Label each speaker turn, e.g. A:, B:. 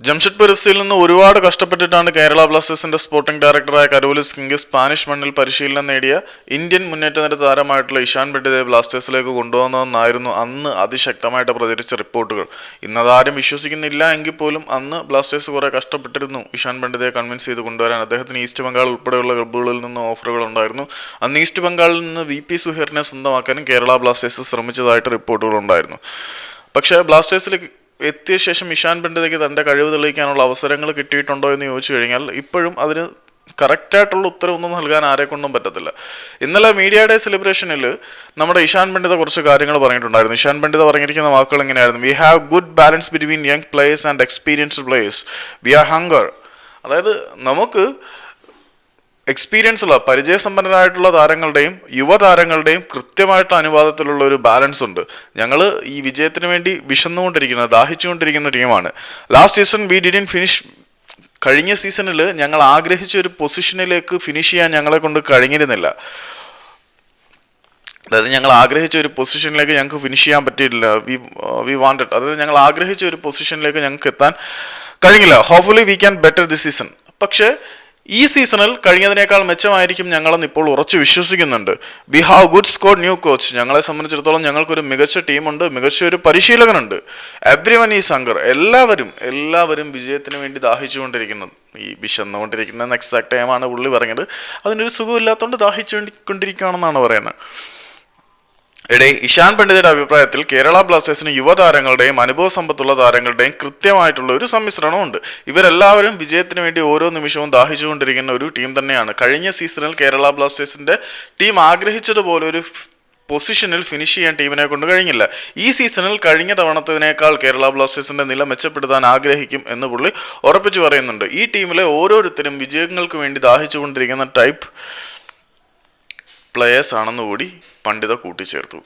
A: Jamshedpur F സിയിൽ നിന്ന് ഒരുപാട് കഷ്ടപ്പെട്ടിട്ടാണ് കേരള ബ്ലാസ്റ്റേഴ്സിന്റെ സ്പോർട്ടിംഗ് ഡയറക്ടറായ കരോലിസ് കിങ് സ്പാനിഷ് മണ്ണിൽ പരിശീലനം നേടിയ ഇന്ത്യൻ മുന്നേറ്റ നിര താരമായിട്ടുള്ള ഇഷാൻ ബെഡിനെ ബ്ലാസ്റ്റേഴ്സിലേക്ക് കൊണ്ടുവന്നതെന്നായിരുന്നു അന്ന് അതിശക്തമായിട്ട് പ്രചരിച്ച റിപ്പോർട്ടുകൾ. ഇന്നതാരും വിശ്വസിക്കുന്നില്ല എങ്കിൽ പോലും അന്ന് ബ്ലാസ്റ്റേഴ്സ് കുറെ കഷ്ടപ്പെട്ടിരുന്നു ഇഷാൻ പണ്ഡിതയെ കൺവിൻസ് ചെയ്ത് കൊണ്ടുവരാൻ. അദ്ദേഹത്തിന് ഈസ്റ്റ് ബംഗാൾ ഉൾപ്പെടെയുള്ള ക്ലബ്ബുകളിൽ നിന്ന് ഓഫറുകൾ ഉണ്ടായിരുന്നു. അന്ന് ഈസ്റ്റ് ബംഗാളിൽ നിന്ന് വി പി സുഹേറിനെ സ്വന്തമാക്കാനും കേരള ബ്ലാസ്റ്റേഴ്സ് ശ്രമിച്ചതായിട്ട് റിപ്പോർട്ടുകൾ ഉണ്ടായിരുന്നു. പക്ഷേ ബ്ലാസ്റ്റേഴ്സിലേക്ക് എത്തിയ ശേഷം ഇഷാൻ പണ്ഡിതയ്ക്ക് തന്റെ കഴിവ് തെളിയിക്കാനുള്ള അവസരങ്ങൾ കിട്ടിയിട്ടുണ്ടോ എന്ന് ചോദിച്ചു കഴിഞ്ഞാൽ ഇപ്പോഴും അതിന് കറക്റ്റായിട്ടുള്ള ഉത്തരവൊന്നും നൽകാൻ ആരെക്കൊണ്ടും പറ്റത്തില്ല. ഇന്നലെ മീഡിയ ഡേ സെലിബ്രേഷനിൽ നമ്മുടെ ഇഷാൻ പണ്ഡിത കുറച്ച് കാര്യങ്ങൾ പറഞ്ഞിട്ടുണ്ടായിരുന്നു. ഇഷാൻ പണ്ഡിത പറഞ്ഞിരിക്കുന്ന വാക്കുകൾ എങ്ങനെയായിരുന്നു? We have good balance between young players and experienced players we are hunger അതായത് നമുക്ക് എക്സ്പീരിയൻസ് ഉള്ള പരിചയസമ്പന്നരായിട്ടുള്ള താരങ്ങളുടെയും യുവതാരങ്ങളുടെയും കൃത്യമായിട്ട് അനുവാദത്തിലുള്ള ഒരു ബാലൻസ് ഉണ്ട്. ഞങ്ങൾ ഈ വിജയത്തിന് വേണ്ടി വിശന്നുകൊണ്ടിരിക്കുന്ന ദാഹിച്ചുകൊണ്ടിരിക്കുന്ന ടീമാണ് last season we didn't finish കഴിഞ്ഞ സീസണിൽ ഞങ്ങൾ ആഗ്രഹിച്ച ഒരു പൊസിഷനിലേക്ക് ഫിനിഷ് ചെയ്യാൻ ഞങ്ങളെ കൊണ്ട് കഴിഞ്ഞിരുന്നില്ല. അതായത് ഞങ്ങൾ ആഗ്രഹിച്ച ഒരു പൊസിഷനിലേക്ക് ഞങ്ങൾക്ക് ഫിനിഷ് ചെയ്യാൻ പറ്റിയില്ല വി വി വാണ്ടഡ് അതായത് ഞങ്ങൾ ആഗ്രഹിച്ച ഒരു പൊസിഷനിലേക്ക് ഞങ്ങൾക്ക് എത്താൻ കഴിഞ്ഞില്ല. Hopefully we can better this season പക്ഷേ ഈ സീസണിൽ കഴിഞ്ഞതിനേക്കാൾ മെച്ചമായിരിക്കും ഞങ്ങളെന്ന് ഇപ്പോൾ ഉറച്ചു വിശ്വസിക്കുന്നുണ്ട്. We have good squad new coach. ഞങ്ങളെ സംബന്ധിച്ചിടത്തോളം ഞങ്ങൾക്കൊരു മികച്ച ടീമുണ്ട് മികച്ച ഒരു പരിശീലകനുണ്ട്. എവ്രി വൺ ഈ സംഗർ എല്ലാവരും എല്ലാവരും വിജയത്തിന് വേണ്ടി ദാഹിച്ചുകൊണ്ടിരിക്കുന്നു ഈ വിശന്നുകൊണ്ടിരിക്കുന്ന എക്സാക്ട് ടൈമാണ് പുള്ളി പറഞ്ഞത്. അതിനൊരു സുഖമില്ലാത്തതുകൊണ്ട് ദാഹിച്ചു കൊണ്ടിരിക്കുകയാണെന്നാണ് പറയുന്നത്. എടേ ഇഷാൻ പണ്ഡിതയുടെ അഭിപ്രായത്തിൽ കേരള ബ്ലാസ്റ്റേഴ്സിന് യുവതാരങ്ങളുടെയും അനുഭവ സമ്പത്തുള്ള താരങ്ങളുടെയും കൃത്യമായിട്ടുള്ള ഒരു സമ്മിശ്രണമുണ്ട് ഇവരെല്ലാവരും വിജയത്തിന് വേണ്ടി ഓരോ നിമിഷവും ദാഹിച്ചുകൊണ്ടിരിക്കുന്ന ഒരു ടീം തന്നെയാണ്. കഴിഞ്ഞ സീസണിൽ കേരള ബ്ലാസ്റ്റേഴ്സിന്റെ ടീം ആഗ്രഹിച്ചതുപോലെ ഒരു പൊസിഷനിൽ ഫിനിഷ് ചെയ്യാൻ ടീമിനെ കൊണ്ട് കഴിഞ്ഞില്ല. ഈ സീസണിൽ കഴിഞ്ഞ തവണത്തതിനേക്കാൾ കേരള ബ്ലാസ്റ്റേഴ്സിന്റെ നില മെച്ചപ്പെടുത്താൻ ആഗ്രഹിക്കും എന്ന് പുള്ളി ഉറപ്പിച്ചു പറയുന്നുണ്ട്. ഈ ടീമിലെ ഓരോരുത്തരും വിജയങ്ങൾക്ക് വേണ്ടി ദാഹിച്ചുകൊണ്ടിരിക്കുന്ന ടൈപ്പ് പ്ലെയേഴ്സ് ആണെന്നുകൂടി പണ്ഡിത കൂട്ടിച്ചേർത്തു.